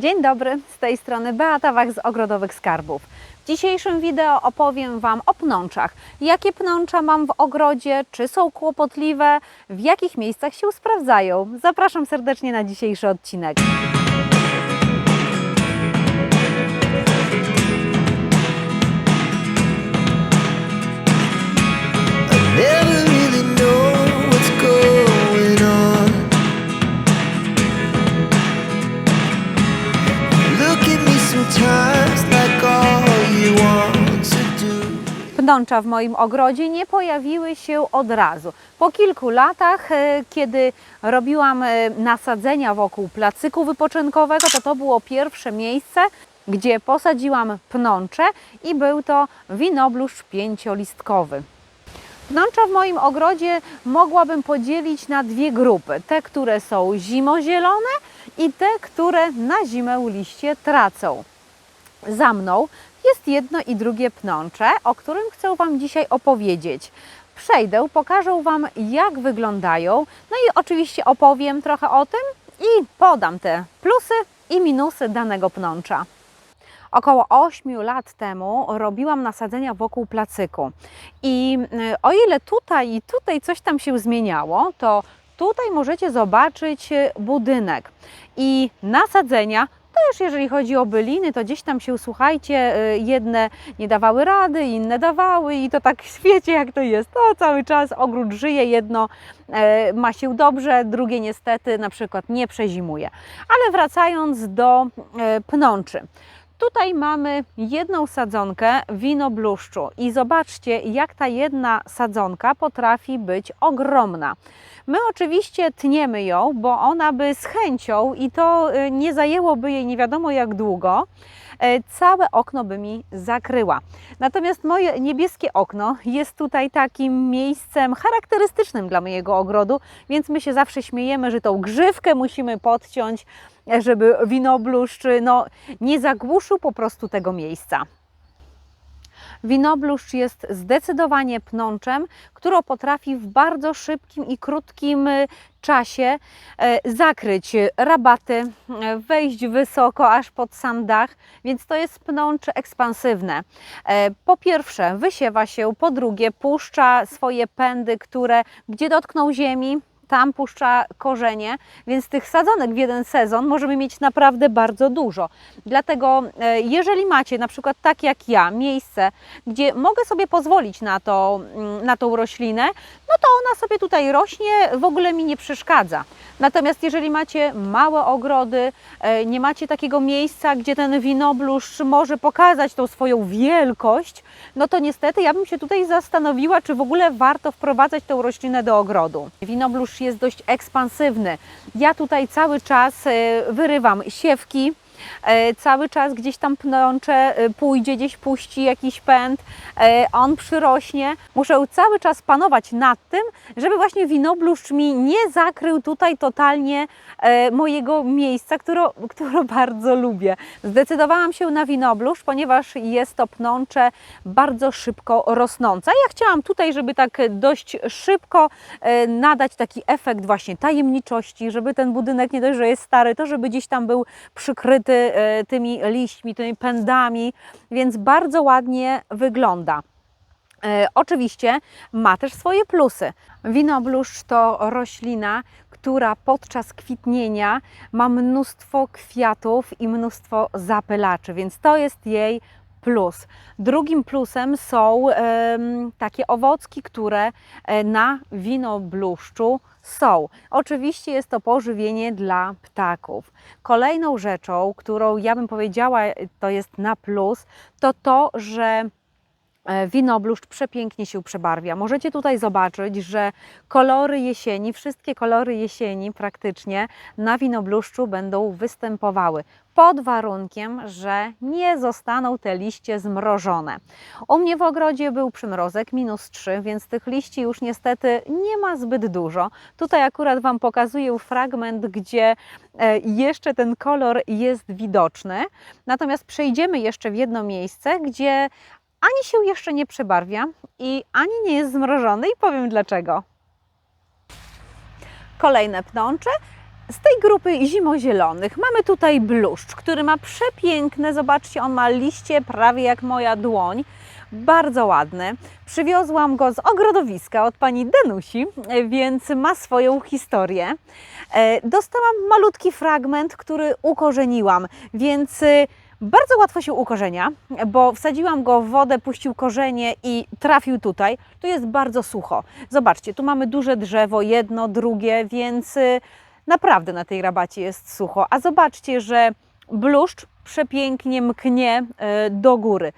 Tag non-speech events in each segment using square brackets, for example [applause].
Dzień dobry, z tej strony Beata Wach z Ogrodowych Skarbów. W dzisiejszym wideo opowiem Wam o pnączach. Jakie pnącza mam w ogrodzie, czy są kłopotliwe, w jakich miejscach się sprawdzają. Zapraszam serdecznie na dzisiejszy odcinek. Do. Pnącza w moim ogrodzie nie pojawiły się od razu. Po kilku latach, e, kiedy robiłam e, nasadzenia wokół placyku wypoczynkowego, to to było pierwsze miejsce, gdzie posadziłam pnącze i był to winobluszcz pięciolistkowy. Pnącza w moim ogrodzie mogłabym podzielić na dwie grupy. Te, które są zimozielone i te, które na zimę liście tracą. Za mną jest jedno i drugie pnącze, o którym chcę Wam dzisiaj opowiedzieć. Przejdę, pokażę Wam, jak wyglądają, no i oczywiście opowiem trochę o tym i podam te plusy i minusy danego pnącza. Około 8 lat temu robiłam nasadzenia wokół placyku. I y, o ile tutaj i tutaj coś tam się zmieniało, to tutaj możecie zobaczyć y, budynek i nasadzenia. Też jeżeli chodzi o byliny, to gdzieś tam się, słuchajcie, y, jedne nie dawały rady, inne dawały i to tak wiecie jak to jest. To cały czas ogród żyje, jedno e, ma się dobrze, drugie niestety na przykład nie przezimuje. Ale wracając do e, pnączy. Tutaj mamy jedną sadzonkę winobluszczu i zobaczcie, jak ta jedna sadzonka potrafi być ogromna. My oczywiście tniemy ją, bo ona by z chęcią i to y, nie zajęłoby jej nie wiadomo jak długo, całe okno by mi zakryła. Natomiast moje niebieskie okno jest tutaj takim miejscem charakterystycznym dla mojego ogrodu, więc my się zawsze śmiejemy, że tą grzywkę musimy podciąć, e, żeby winobluszcz no, nie zagłuszył po prostu tego miejsca. Winobluszcz jest zdecydowanie pnączem, który potrafi w bardzo szybkim i krótkim y, czasie e, zakryć rabaty, e, wejść wysoko aż pod sam dach, więc to jest pnącze ekspansywne. E, Po pierwsze wysiewa się, po drugie puszcza swoje pędy, które gdzie dotkną ziemi, tam puszcza korzenie, więc tych sadzonek w jeden sezon możemy mieć naprawdę bardzo dużo. Dlatego, e, jeżeli macie na przykład tak jak ja, miejsce, gdzie mogę sobie pozwolić na, to, mm, na tą roślinę, no to ona sobie tutaj rośnie, w ogóle mi nie przeszkadza. Natomiast jeżeli macie małe ogrody, e, nie macie takiego miejsca, gdzie ten winobluszcz może pokazać tą swoją wielkość, no to niestety ja bym się tutaj zastanowiła, czy w ogóle warto wprowadzać tą roślinę do ogrodu. Winobluszcz jest dość ekspansywny. Ja tutaj cały czas e, wyrywam siewki, cały czas gdzieś tam pnącze, e, pójdzie, gdzieś puści jakiś pęd, e, on przyrośnie. Muszę cały czas panować nad tym, żeby właśnie winobluszcz mi nie zakrył tutaj totalnie e, mojego miejsca, które, [laughs] które bardzo lubię. Zdecydowałam się na winobluszcz, ponieważ jest to pnącze bardzo szybko rosnące. Ja chciałam tutaj, żeby tak dość szybko e, nadać taki efekt właśnie tajemniczości, żeby ten budynek nie dość, że jest stary, to żeby gdzieś tam był przykryty e, tymi liśćmi, tymi pędami, więc bardzo ładnie wygląda. E, oczywiście ma też swoje plusy. Winobluszcz to roślina, która podczas kwitnienia ma mnóstwo kwiatów i mnóstwo zapylaczy, więc to jest jej plus. Drugim plusem są takie owocki, które e, na winobluszczu są. Oczywiście jest to pożywienie dla ptaków. Kolejną rzeczą, którą ja bym powiedziała, to jest na plus, to to, że E, winobluszcz przepięknie się przebarwia. Możecie tutaj zobaczyć, że kolory jesieni, wszystkie kolory jesieni praktycznie na winobluszczu będą występowały. Pod warunkiem, że nie zostaną te liście zmrożone. U mnie w ogrodzie był przymrozek minus 3, więc tych liści już niestety nie ma zbyt dużo. Tutaj akurat Wam pokazuję fragment, gdzie e, jeszcze ten kolor jest widoczny. Natomiast przejdziemy jeszcze w jedno miejsce, gdzie ani się jeszcze nie przebarwia i ani nie jest zmrożony i powiem dlaczego. Kolejne pnącze. Z tej grupy zimozielonych mamy tutaj bluszcz, który ma przepiękne, zobaczcie, on ma liście prawie jak moja dłoń, bardzo ładny. Przywiozłam go z ogrodowiska od pani Danusi, e, więc ma swoją historię. E, Dostałam malutki fragment, który ukorzeniłam, więc bardzo łatwo się ukorzenia, bo wsadziłam go w wodę, puścił korzenie i trafił tutaj. Tu jest bardzo sucho. Zobaczcie, tu mamy duże drzewo, jedno, drugie, więc y, naprawdę na tej rabacie jest sucho. A zobaczcie, że bluszcz przepięknie mknie y, do góry.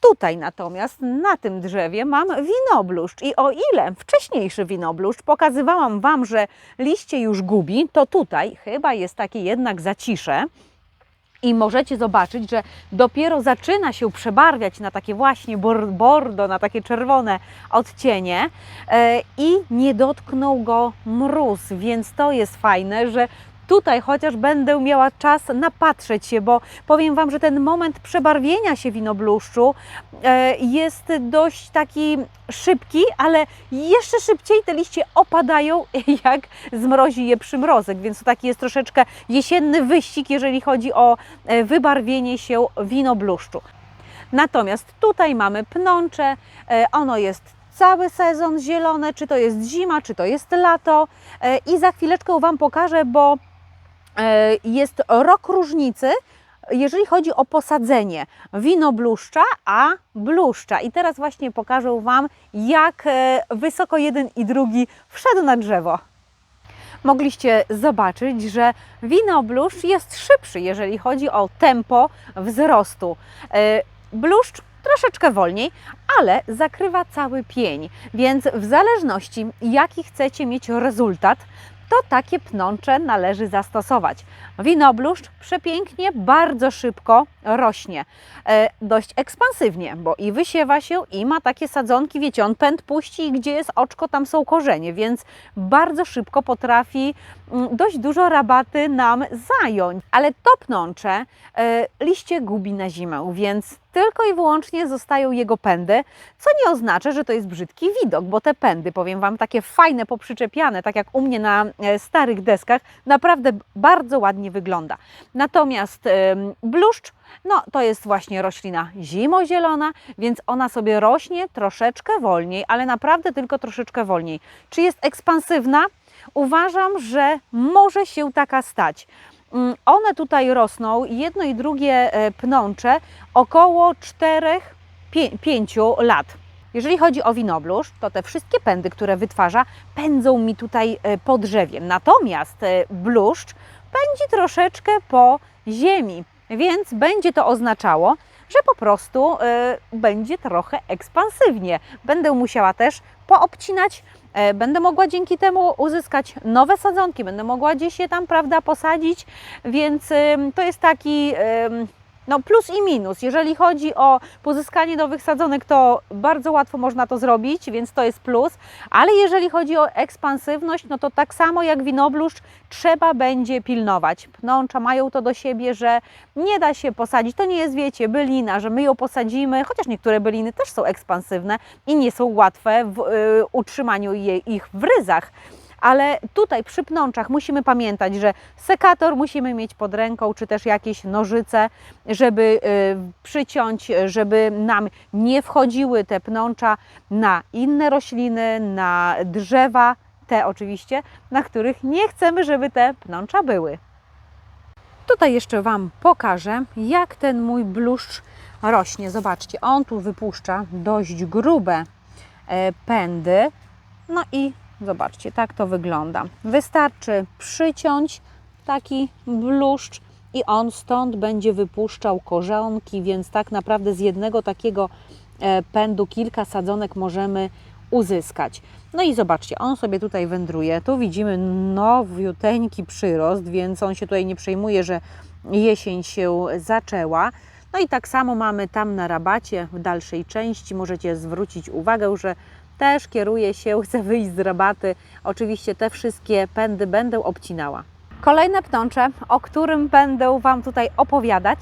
Tutaj natomiast na tym drzewie mam winobluszcz i o ile wcześniejszy winobluszcz pokazywałam Wam, że liście już gubi, to tutaj chyba jest takie jednak zacisze. I możecie zobaczyć, że dopiero zaczyna się przebarwiać na takie właśnie bor- bordo, na takie czerwone odcienie e, i nie dotknął go mróz, więc to jest fajne, że tutaj chociaż będę miała czas napatrzeć się, bo powiem Wam, że ten moment przebarwienia się winobluszczu e, jest dość taki szybki, ale jeszcze szybciej te liście opadają, [laughs] jak zmrozi je przymrozek, więc to taki jest troszeczkę jesienny wyścig, jeżeli chodzi o e, wybarwienie się winobluszczu. Natomiast tutaj mamy pnącze, e, ono jest cały sezon zielone, czy to jest zima, czy to jest lato i za chwileczkę Wam pokażę, bo jest rok różnicy, jeżeli chodzi o posadzenie winobluszcza, a bluszcza. I teraz właśnie pokażę Wam, jak e, wysoko jeden i drugi wszedł na drzewo mogliście zobaczyć, że winobluszcz jest szybszy, jeżeli chodzi o tempo wzrostu. E, Bluszcz troszeczkę wolniej, ale zakrywa cały pień, więc w zależności jaki chcecie mieć rezultat, to takie pnącze należy zastosować. Winobluszcz przepięknie, bardzo szybko rośnie. E, dość ekspansywnie, bo i wysiewa się, i ma takie sadzonki, wiecie, on pęd puści i gdzie jest oczko, tam są korzenie, więc bardzo szybko potrafi dość dużo rabaty nam zająć. Ale to e, liście gubi na zimę, więc tylko i wyłącznie zostają jego pędy, co nie oznacza, że to jest brzydki widok, bo te pędy, powiem Wam, takie fajne, poprzyczepiane, tak jak u mnie na e, starych deskach, naprawdę bardzo ładnie wygląda. Natomiast bluszcz, no to jest właśnie roślina zimozielona, więc ona sobie rośnie troszeczkę wolniej, ale naprawdę tylko troszeczkę wolniej. Czy jest ekspansywna? Uważam, że może się taka stać. Mm, One tutaj rosną, jedno i drugie e, pnącze, około 4-5 lat. Jeżeli chodzi o winobluszcz, to te wszystkie pędy, które wytwarza, pędzą mi tutaj e, po drzewie. Natomiast e, bluszcz pędzi troszeczkę po ziemi, więc będzie to oznaczało, że po prostu e, będzie trochę ekspansywnie. Będę musiała też poobcinać, będę mogła dzięki temu uzyskać nowe sadzonki, będę mogła gdzieś je tam, prawda, posadzić, więc to jest taki no plus i minus. Jeżeli chodzi o pozyskanie nowych sadzonek, to bardzo łatwo można to zrobić, więc to jest plus, ale jeżeli chodzi o ekspansywność, no to tak samo jak winobluszcz trzeba będzie pilnować. Pnącza mają to do siebie, że nie da się posadzić. To nie jest, wiecie, bylina, że my ją posadzimy, chociaż niektóre byliny też są ekspansywne i nie są łatwe w y, utrzymaniu je, ich w ryzach. Ale tutaj przy pnączach musimy pamiętać, że sekator musimy mieć pod ręką, czy też jakieś nożyce, żeby y, przyciąć, żeby nam nie wchodziły te pnącza na inne rośliny, na drzewa, te oczywiście, na których nie chcemy, żeby te pnącza były. Tutaj jeszcze Wam pokażę, jak ten mój bluszcz rośnie. Zobaczcie, on tu wypuszcza dość grube e, pędy. No i zobaczcie, tak to wygląda. Wystarczy przyciąć taki bluszcz i on stąd będzie wypuszczał korzonki, więc tak naprawdę z jednego takiego e, pędu kilka sadzonek możemy uzyskać. No i zobaczcie, on sobie tutaj wędruje. Tu widzimy nowiuteńki przyrost, więc on się tutaj nie przejmuje, że jesień się zaczęła. No i tak samo mamy tam na rabacie w dalszej części. Możecie zwrócić uwagę, że też kieruje się, [laughs] chcę wyjść z rabaty. Oczywiście te wszystkie pędy będę obcinała. Kolejne pnącze, o którym będę Wam tutaj opowiadać.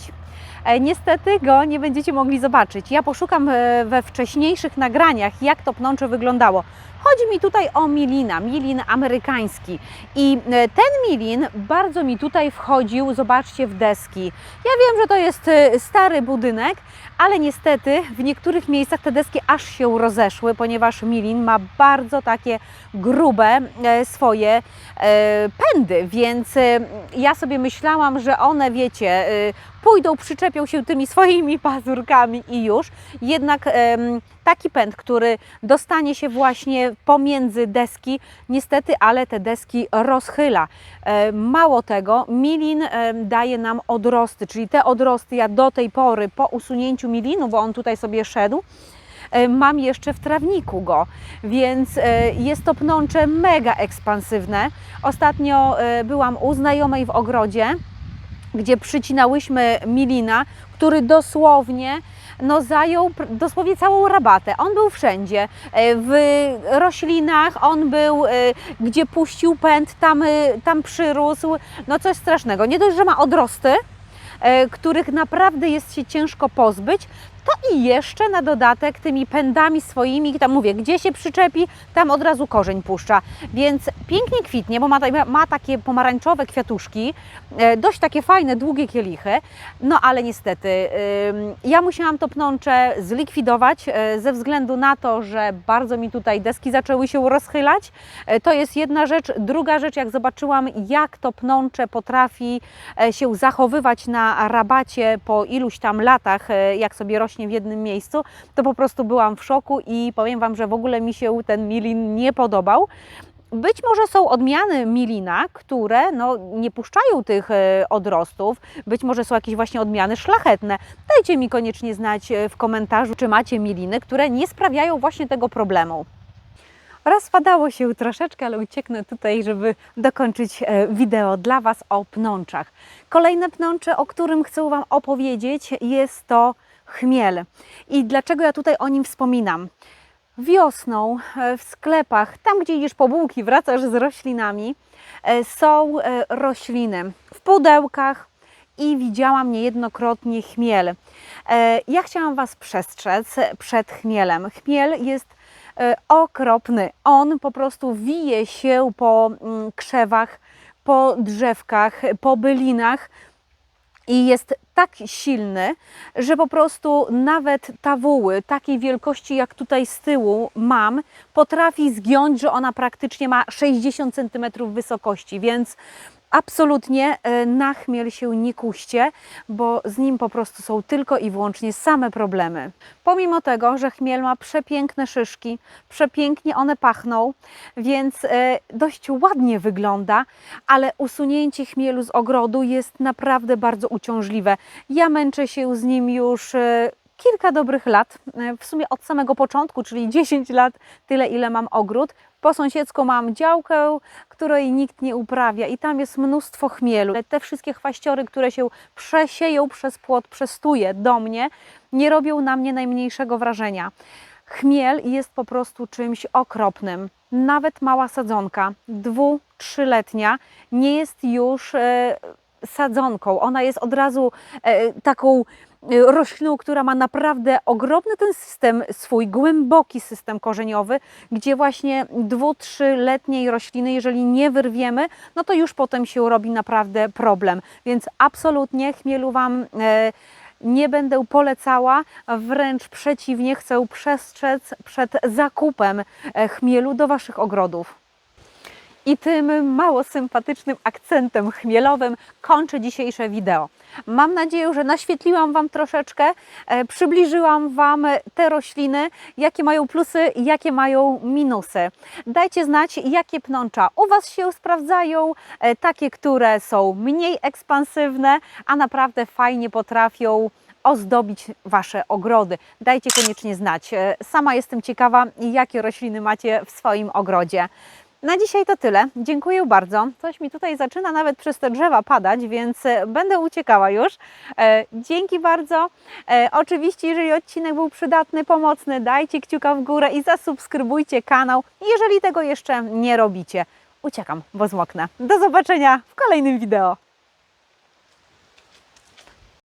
E, Niestety go nie będziecie mogli zobaczyć. Ja poszukam e, we wcześniejszych nagraniach, jak to pnącze wyglądało. Chodzi mi tutaj o milina, milin amerykański. I e, ten milin bardzo mi tutaj wchodził, zobaczcie, w deski. Ja wiem, że to jest e, stary budynek, ale niestety w niektórych miejscach te deski aż się rozeszły, ponieważ milin ma bardzo takie grube e, swoje pędy, więc ja sobie myślałam, że one, wiecie, pójdą, przyczepią się tymi swoimi pazurkami i już. Jednak taki pęd, który dostanie się właśnie pomiędzy deski, niestety, ale te deski rozchyla. Mało tego, milin daje nam odrosty, czyli te odrosty ja do tej pory po usunięciu milinu, bo on tutaj sobie szedł, mam jeszcze w trawniku go, więc e, jest to pnącze mega ekspansywne. Ostatnio e, byłam u znajomej w ogrodzie, gdzie przycinałyśmy milina, który dosłownie no, zajął dosłownie całą rabatę. On był wszędzie. E, W roślinach, on był, e, gdzie puścił pęd, tam, e, tam przyrósł. No coś strasznego. Nie dość, że ma odrosty, których naprawdę jest się ciężko pozbyć, to i jeszcze na dodatek tymi pędami swoimi, tam mówię, gdzie się przyczepi, tam od razu korzeń puszcza. Więc pięknie kwitnie, bo ma, ma takie pomarańczowe kwiatuszki, e, dość takie fajne, długie kielichy. No ale niestety ja musiałam to pnącze zlikwidować e, ze względu na to, że bardzo mi tutaj deski zaczęły się rozchylać. E, To jest jedna rzecz. Druga rzecz, jak zobaczyłam, jak to pnącze potrafi się zachowywać na rabacie po iluś tam latach, jak sobie rośnie w jednym miejscu, to po prostu byłam w szoku i powiem Wam, że w ogóle mi się ten milin nie podobał. Być może są odmiany milina, które no, nie puszczają tych e, odrostów, być może są jakieś właśnie odmiany szlachetne. Dajcie mi koniecznie znać e, w komentarzu, czy macie miliny, które nie sprawiają właśnie tego problemu. Rozpadało się troszeczkę, ale ucieknę tutaj, żeby dokończyć e, wideo dla Was o pnączach. Kolejne pnącze, o którym chcę Wam opowiedzieć, jest to chmiel. I dlaczego ja tutaj o nim wspominam? Wiosną e, w sklepach, tam gdzie idziesz po bułki, wracasz z roślinami, e, są e, rośliny w pudełkach i widziałam niejednokrotnie chmiel. Ja chciałam Was przestrzec przed chmielem. Chmiel jest okropny. On po prostu wije się po mm, krzewach, po drzewkach, po bylinach i jest tak silny, że po prostu nawet tawuły takiej wielkości jak tutaj z tyłu mam, potrafi zgiąć, że ona praktycznie ma 60 cm wysokości, więc absolutnie e, na chmiel się nie kuście, bo z nim po prostu są tylko i wyłącznie same problemy. Pomimo tego, że chmiel ma przepiękne szyszki, przepięknie one pachną, więc e, dość ładnie wygląda, ale usunięcie chmielu z ogrodu jest naprawdę bardzo uciążliwe. Ja męczę się z nim już e, kilka dobrych lat, w sumie od samego początku, czyli 10 lat, tyle ile mam ogród. Po sąsiedzku mam działkę, której nikt nie uprawia i tam jest mnóstwo chmielu. Te wszystkie chwaściory, które się przesieją przez płot, przestuje do mnie, nie robią na mnie najmniejszego wrażenia. Chmiel jest po prostu czymś okropnym. Nawet mała sadzonka, dwu, trzyletnia, nie jest już e, sadzonką. Ona jest od razu e, taką e, rośliną, która ma naprawdę ogromny ten system, swój głęboki system korzeniowy, gdzie właśnie dwu, trzyletniej rośliny, jeżeli nie wyrwiemy, no to już potem się robi naprawdę problem. Więc absolutnie chmielu Wam e, nie będę polecała, wręcz przeciwnie, chcę przestrzec przed zakupem chmielu do Waszych ogrodów. I tym mało sympatycznym akcentem chmielowym kończę dzisiejsze wideo. Mam nadzieję, że naświetliłam Wam troszeczkę, e, przybliżyłam Wam te rośliny, jakie mają plusy, jakie mają minusy. Dajcie znać, jakie pnącza u Was się sprawdzają, e, takie, które są mniej ekspansywne, a naprawdę fajnie potrafią ozdobić Wasze ogrody. Dajcie koniecznie znać. E, Sama jestem ciekawa, jakie rośliny macie w swoim ogrodzie. Na dzisiaj to tyle. Dziękuję bardzo. Coś mi tutaj zaczyna nawet przez te drzewa padać, więc e, będę uciekała już. E, Dzięki bardzo. E, Oczywiście, jeżeli odcinek był przydatny, pomocny, dajcie kciuka w górę i zasubskrybujcie kanał, jeżeli tego jeszcze nie robicie. uciekam, bo zmoknę. Do zobaczenia w kolejnym wideo.